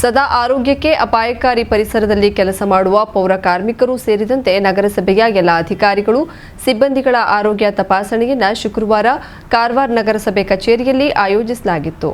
ಸದಾ ಆರೋಗ್ಯಕ್ಕೆ ಅಪಾಯಕಾರಿ ಪರಿಸರದಲ್ಲಿ ಕೆಲಸ ಮಾಡುವ ಪೌರ ಕಾರ್ಮಿಕರು ಸೇರಿದಂತೆ ನಗರಸಭೆಯ ಎಲ್ಲ ಅಧಿಕಾರಿಗಳು, ಸಿಬ್ಬಂದಿಗಳ ಆರೋಗ್ಯ ತಪಾಸಣೆಯನ್ನು ಶುಕ್ರವಾರ ಕಾರವಾರ ನಗರಸಭೆ ಕಚೇರಿಯಲ್ಲಿ ಆಯೋಜಿಸಲಾಗಿತ್ತು.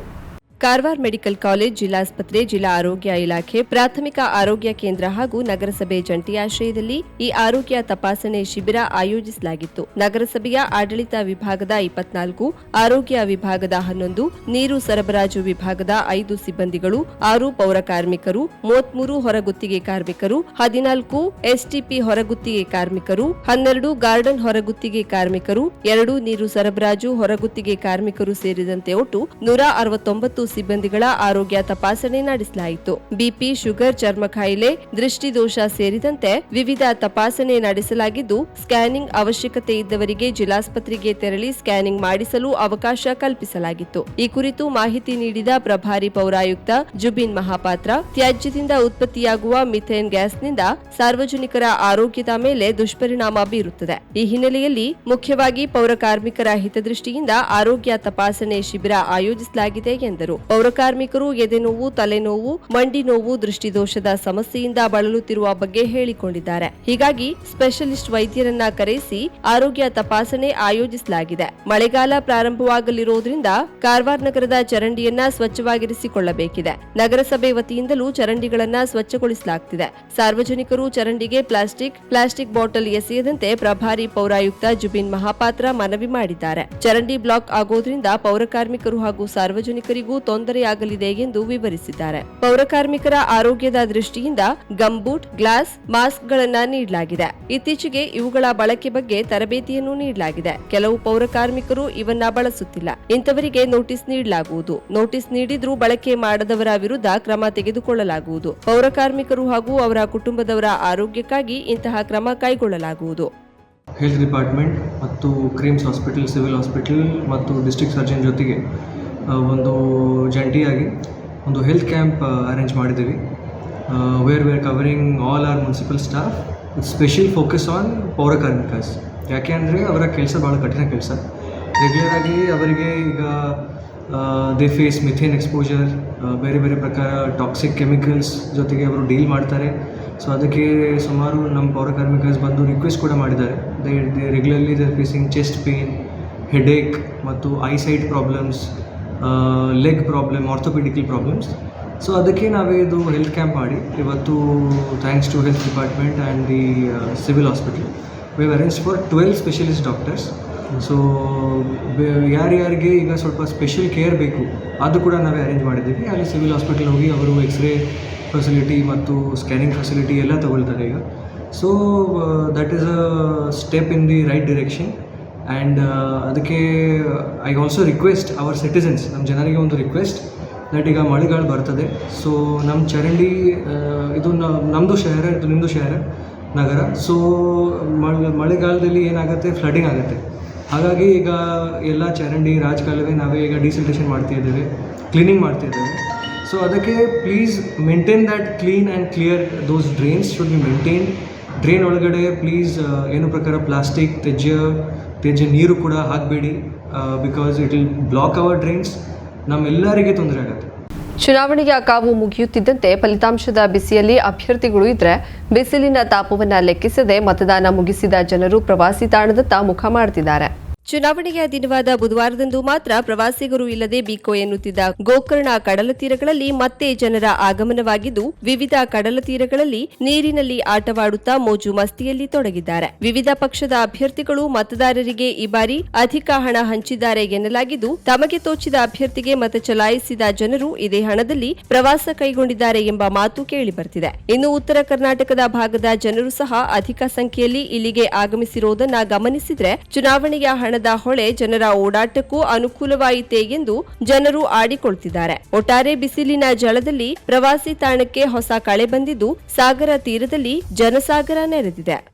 ಕಾರವಾರ ಮೆಡಿಕಲ್ ಕಾಲೇಜ್ ಜಿಲ್ಲಾಸ್ಪತ್ರೆ, ಜಿಲ್ಲಾ ಆರೋಗ್ಯ ಇಲಾಖೆ, ಪ್ರಾಥಮಿಕ ಆರೋಗ್ಯ ಕೇಂದ್ರ ಹಾಗೂ ನಗರಸಭೆ ಜಂಟಿ ಆಶ್ರಯದಲ್ಲಿ ಈ ಆರೋಗ್ಯ ತಪಾಸಣೆ ಶಿಬಿರ ಆಯೋಜಿಸಲಾಗಿತ್ತು. ನಗರಸಭೆಯ ಆಡಳಿತ ವಿಭಾಗದ ಇಪ್ಪತ್ನಾಲ್ಕು, ಆರೋಗ್ಯ ವಿಭಾಗದ ಹನ್ನೊಂದು, ನೀರು ಸರಬರಾಜು ವಿಭಾಗದ ಐದು ಸಿಬ್ಬಂದಿಗಳು, ಆರು ಪೌರ ಕಾರ್ಮಿಕರು, ಮೂವತ್ಮೂರು ಹೊರಗುತ್ತಿಗೆ ಕಾರ್ಮಿಕರು, ಹದಿನಾಲ್ಕು ಎಸ್ಟಿಪಿ ಹೊರಗುತ್ತಿಗೆ ಕಾರ್ಮಿಕರು, ಹನ್ನೆರಡು ಗಾರ್ಡನ್ ಹೊರಗುತ್ತಿಗೆ ಕಾರ್ಮಿಕರು, ಎರಡು ನೀರು ಸರಬರಾಜು ಹೊರಗುತ್ತಿಗೆ ಕಾರ್ಮಿಕರು ಸೇರಿದಂತೆ ಒಟ್ಟು ನೂರ ಅರವತ್ತೊಂಬತ್ತು ಸಿಬ್ಬಂದಿಗಳ ಆರೋಗ್ಯ ತಪಾಸಣೆ ನಡೆಸಲಾಯಿತು. ಬಿಪಿ, ಶುಗರ್, ಚರ್ಮ ಕಾಯಿಲೆ, ದೃಷ್ಟಿದೋಷ ಸೇರಿದಂತೆ ವಿವಿಧ ತಪಾಸಣೆ ನಡೆಸಲಾಗಿದ್ದು, ಸ್ಕ್ಯಾನಿಂಗ್ ಅವಶ್ಯಕತೆ ಇದ್ದವರಿಗೆ ಜಿಲ್ಲಾಸ್ಪತ್ರೆಗೆ ತೆರಳಿ ಸ್ಕ್ಯಾನಿಂಗ್ ಮಾಡಿಸಲು ಅವಕಾಶ ಕಲ್ಪಿಸಲಾಗಿತ್ತು. ಈ ಕುರಿತು ಮಾಹಿತಿ ನೀಡಿದ ಪ್ರಭಾರಿ ಪೌರಾಯುಕ್ತ ಜುಬಿನ್ ಮಹಾಪಾತ್ರ, ತ್ಯಾಜ್ಯದಿಂದ ಉತ್ಪತ್ತಿಯಾಗುವ ಮಿಥೇನ್ ಗ್ಯಾಸ್ನಿಂದ ಸಾರ್ವಜನಿಕರ ಆರೋಗ್ಯದ ಮೇಲೆ ದುಷ್ಪರಿಣಾಮ ಬೀರುತ್ತದೆ. ಈ ಹಿನ್ನೆಲೆಯಲ್ಲಿ ಮುಖ್ಯವಾಗಿ ಪೌರ ಕಾರ್ಮಿಕರ ಹಿತದೃಷ್ಟಿಯಿಂದ ಆರೋಗ್ಯ ತಪಾಸಣೆ ಶಿಬಿರ ಆಯೋಜಿಸಲಾಗಿದೆ ಎಂದರು. ಪೌರ ಕಾರ್ಮಿಕರು ಎದೆನೋವು, ತಲೆನೋವು ಮಂಡಿ ನೋವು ದೃಷ್ಟಿದೋಷದ ಸಮಸ್ಯೆಯಿಂದ ಬಳಲುತ್ತಿರುವ ಬಗ್ಗೆ ಹೇಳಿಕೊಂಡಿದ್ದಾರೆ. ಹೀಗಾಗಿ ಸ್ಪೆಷಲಿಸ್ಟ್ ವೈದ್ಯರನ್ನ ಕರೆಸಿ ಆರೋಗ್ಯ ತಪಾಸಣೆ ಆಯೋಜಿಸಲಾಗಿದೆ. ಮಳೆಗಾಲ ಪ್ರಾರಂಭವಾಗಲಿರುವುದರಿಂದ ಕಾರವಾರ ನಗರದ ಚರಂಡಿಯನ್ನ ಸ್ವಚ್ಛವಾಗಿರಿಸಿಕೊಳ್ಳಬೇಕಿದೆ. ನಗರಸಭೆ ವತಿಯಿಂದಲೂ ಚರಂಡಿಗಳನ್ನ ಸ್ವಚ್ಛಗೊಳಿಸಲಾಗುತ್ತಿದೆ ಸಾರ್ವಜನಿಕರು ಚರಂಡಿಗೆ ಪ್ಲಾಸ್ಟಿಕ್ ಪ್ಲಾಸ್ಟಿಕ್ ಬಾಟಲ್ ಎಸೆಯದಂತೆ ಪ್ರಭಾರಿ ಪೌರಾಯುಕ್ತ ಜುಬಿನ್ ಮಹಾಪಾತ್ರ ಮನವಿ ಮಾಡಿದ್ದಾರೆ. ಚರಂಡಿ ಬ್ಲಾಕ್ ಆಗೋದ್ರಿಂದ ಪೌರಕಾರ್ಮಿಕರು ಹಾಗೂ ಸಾರ್ವಜನಿಕರಿಗೂ ತೊಂದರೆಯಾಗಲಿದೆ ಎಂದು ವಿವರಿಸಿದ್ದಾರೆ. ಪೌರಕಾರ್ಮಿಕರ ಆರೋಗ್ಯದ ದೃಷ್ಟಿಯಿಂದ ಗಂಬೂಟ್, ಗ್ಲಾಸ್ ಮಾಸ್ಕ್ ಗಳನ್ನ ನೀಡಲಾಗಿದೆ. ಇತ್ತೀಚೆಗೆ ಇವುಗಳ ಬಳಕೆ ಬಗ್ಗೆ ತರಬೇತಿಯನ್ನು ನೀಡಲಾಗಿದೆ. ಕೆಲವು ಪೌರಕಾರ್ಮಿಕರು ಇವನ್ನ ಬಳಸುತ್ತಿಲ್ಲ. ಇಂಥವರಿಗೆ ನೋಟಿಸ್ ನೀಡಲಾಗುವುದು. ನೋಟಿಸ್ ನೀಡಿದ್ರೂ ಬಳಕೆ ಮಾಡದವರ ವಿರುದ್ಧ ಕ್ರಮ ತೆಗೆದುಕೊಳ್ಳಲಾಗುವುದು. ಪೌರಕಾರ್ಮಿಕರು ಹಾಗೂ ಅವರ ಕುಟುಂಬದವರ ಆರೋಗ್ಯಕ್ಕಾಗಿ ಇಂತಹ ಕ್ರಮ ಕೈಗೊಳ್ಳಲಾಗುವುದು. ಹೆಲ್ತ್ ಡಿಪಾರ್ಟ್ಮೆಂಟ್ ಮತ್ತು ಕ್ರೀಮ್ಸ್ ಹಾಸ್ಪಿಟಲ್ ಸಿವಿಲ್ ಹಾಸ್ಪಿಟಲ್ ಮತ್ತು ಡಿಸ್ಟ್ರಿಕ್ಟ್ ಸರ್ಜನ್ ಜೊತೆಗೆ ಒಂದು ಜಂಟಿಯಾಗಿ ಒಂದು ಹೆಲ್ತ್ ಕ್ಯಾಂಪ್ ಅರೇಂಜ್ ಮಾಡಿದ್ದೀವಿ. Where we're covering all our municipal staff with special focus on ಪೌರ ಕಾರ್ಮಿಕರ್ಸ್ ಯಾಕೆ ಅಂದರೆ ಅವರ ಕೆಲಸ ಭಾಳ ಕಠಿಣ ಕೆಲಸ. ರೆಗ್ಯುಲರಾಗಿ ಅವರಿಗೆ ಈಗ ದೇ ಫೇಸ್ ಮಿಥೇನ್ ಎಕ್ಸ್ಪೋಜರ್ ಬೇರೆ ಬೇರೆ ಪ್ರಕಾರ ಟಾಕ್ಸಿಕ್ ಕೆಮಿಕಲ್ಸ್ ಜೊತೆಗೆ ಅವರು ಡೀಲ್ ಮಾಡ್ತಾರೆ. ಸೊ ಅದಕ್ಕೆ ಸುಮಾರು ನಮ್ಮ ಪೌರ ಕಾರ್ಮಿಕರ್ಸ್ ಬಂದು ರಿಕ್ವೆಸ್ಟ್ ಕೂಡ ಮಾಡಿದ್ದಾರೆ. They they regularly they facing chest pain headache ಮತ್ತು eyesight problems leg problem orthopedical problems so ಅದಕ್ಕೆ ನಾವೇ ಇದು ಹೆಲ್ತ್ ಕ್ಯಾಂಪ್ ಮಾಡಿ, ಇವತ್ತು thanks to health department and the civil hospital we arrange for twelve specialist doctors so ಯಾರ್ಯಾರಿಗೆ ಈಗ ಸ್ವಲ್ಪ special care ಬೇಕು, ಅದು ಕೂಡ ನಾವೇ ಅರೇಂಜ್ ಮಾಡಿದ್ದೀವಿ. ಅಲ್ಲಿ ಸಿವಿಲ್ ಹಾಸ್ಪಿಟಲ್ ಹೋಗಿ ಅವರು ಎಕ್ಸ್ರೇ ಫೆಸಿಲಿಟಿ ಮತ್ತು ಸ್ಕ್ಯಾನಿಂಗ್ ಫೆಸಿಲಿಟಿ ಎಲ್ಲ ತಗೊಳ್ತಾರೆ ಈಗ. So that is a step in the right direction and ಅದಕ್ಕೆ I also request our citizens ನಮ್ಮ ಜನರಿಗೆ ಒಂದು ರಿಕ್ವೆಸ್ಟ್ ದಟ್ ಈಗ ಮಳೆಗಾಲ ಬರ್ತದೆ. ಸೊ ನಮ್ಮ ಚರಂಡಿ ಆ, ಇದು ನಮ್ಮದು ಶಹರ ಇದು ನಿಮ್ಮದು ಶಹರ ನಗರ. ಸೊ ಮಳೆ ಮಳೆಗಾಲದಲ್ಲಿ ಏನಾಗುತ್ತೆ? ಫ್ಲಡ್ಡಿಂಗ್ ಆಗುತ್ತೆ. ಹಾಗಾಗಿ ಈಗ ಎಲ್ಲ ಚರಂಡಿ ರಾಜಕಾಲುವೆ ನಾವೇ ಈಗ ಡಿಸಿಲ್ಟೇಷನ್ ಮಾಡ್ತಾ ಇದ್ದೇವೆ ಕ್ಲೀನಿಂಗ್ ಮಾಡ್ತಾ ಇದ್ದೇವೆ. ಸೊ ಅದಕ್ಕೆ please maintain that clean and clear those drains should be maintain drain ಒಳಗಡೆ ಪ್ಲೀಸ್ ಏನು ಪ್ರಕಾರ ಪ್ಲಾಸ್ಟಿಕ್ ತ್ಯಾಜ್ಯ ತ್ಯಾಜ್ಯ ನೀರು ಕೂಡ ಹಾಕಬೇಡಿ because it will block our drains ನಮ್ಮೆಲ್ಲರಿಗೆ ತೊಂದರೆ ಆಗುತ್ತೆ. ಚುನಾವಣೆಯ ಕಾವು ಮುಗಿಯುತ್ತಿದ್ದಂತೆ ಫಲಿತಾಂಶದ ಬಿಸಿಯಲ್ಲಿ ಅಭ್ಯರ್ಥಿಗಳು ಇದ್ರೆ ಬಿಸಿಲಿನ ತಾಪವನ್ನು ಲೆಕ್ಕಿಸದೆ ಮತದಾನ ಮುಗಿಸಿದ ಜನರು ಪ್ರವಾಸಿ ತಾಣದತ್ತ ಮುಖ ಮಾಡ್ತಿದ್ದಾರೆ. ಚುನಾವಣೆಯ ದಿನವಾದ ಬುಧವಾರದಂದು ಮಾತ್ರ ಪ್ರವಾಸಿಗರು ಇಲ್ಲದೆ ಬೀಕೋ ಎನ್ನುತ್ತಿದ್ದ ಗೋಕರ್ಣ ಕಡಲ ತೀರಗಳಲ್ಲಿ ಮತ್ತೆ ಜನರ ಆಗಮನವಾಗಿದ್ದು, ವಿವಿಧ ಕಡಲ ತೀರಗಳಲ್ಲಿ ನೀರಿನಲ್ಲಿ ಆಟವಾಡುತ್ತಾ ಮೋಜು ಮಸ್ತಿಯಲ್ಲಿ ತೊಡಗಿದ್ದಾರೆ. ವಿವಿಧ ಪಕ್ಷದ ಅಭ್ಯರ್ಥಿಗಳು ಮತದಾರರಿಗೆ ಈ ಬಾರಿ ಅಧಿಕ ಹಣ ಹಂಚಿದ್ದಾರೆ ಎನ್ನಲಾಗಿದ್ದು, ತಮಗೆ ತೋಚಿದ ಅಭ್ಯರ್ಥಿಗೆ ಮತ ಚಲಾಯಿಸಿದ ಜನರು ಇದೇ ಹಣದಲ್ಲಿ ಪ್ರವಾಸ ಕೈಗೊಂಡಿದ್ದಾರೆ ಎಂಬ ಮಾತು ಕೇಳಿಬರ್ತಿದೆ. ಇನ್ನು ಉತ್ತರ ಕರ್ನಾಟಕದ ಭಾಗದ ಜನರು ಸಹ ಅಧಿಕ ಸಂಖ್ಯೆಯಲ್ಲಿ ಇಲ್ಲಿಗೆ ಆಗಮಿಸಿರುವುದನ್ನ ಗಮನಿಸಿದ್ರೆ, ಚುನಾವಣೆಯ ಹಣದ ಹೊಳೆ ಜನರ ಓಡಾಟಕ್ಕೂ ಅನುಕೂಲವಾಯಿತೆ ಎಂದು ಜನರು ಆಡಿಕೊಳ್ತಿದ್ದಾರೆ. ಒಟ್ಟಾರೆ ಬಿಸಿಲಿನ ಜಳದಲ್ಲಿ ಪ್ರವಾಸಿ ತಾಣಕ್ಕೆ ಹೊಸ ಕಳೆ ಬಂದಿದ್ದು ಸಾಗರ ತೀರದಲ್ಲಿ ಜನಸಾಗರ ನೆರೆದಿದೆ.